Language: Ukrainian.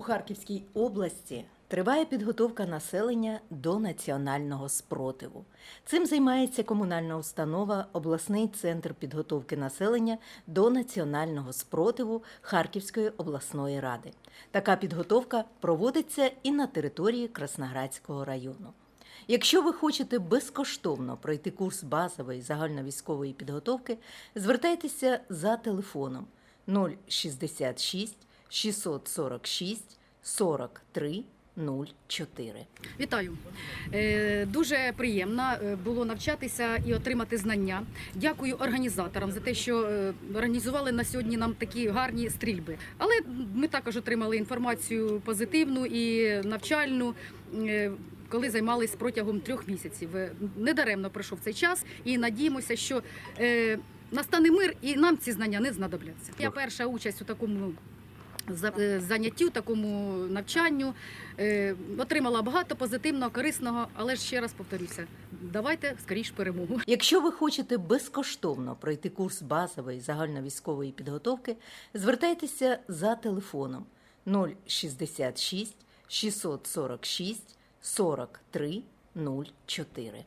Харківській області триває підготовка населення до національного спротиву. Цим займається комунальна установа обласний центр підготовки населення до національного спротиву Харківської обласної ради. Така підготовка проводиться і на території Красноградського району. Якщо ви хочете безкоштовно пройти курс базової загальновійськової підготовки, звертайтеся за телефоном 066 646 43 04. Вітаю. Е, Дуже приємно е, було навчатися і отримати знання. Дякую організаторам за те, що е, організували на сьогодні нам такі гарні стрільби. Але ми також отримали інформацію позитивну і навчальну. Коли займалися протягом трьох місяців, недаремно пройшов цей час, і надіємося, що настане мир, і нам ці знання не знадобляться. Я перша участь у такому заняттю, такому навчанню. Е, Отримала багато позитивного, корисного, але ще раз повторюся, давайте скоріш перемогу. Якщо ви хочете безкоштовно пройти курс базової загальновійськової підготовки, звертайтеся за телефоном 066 646 43 04.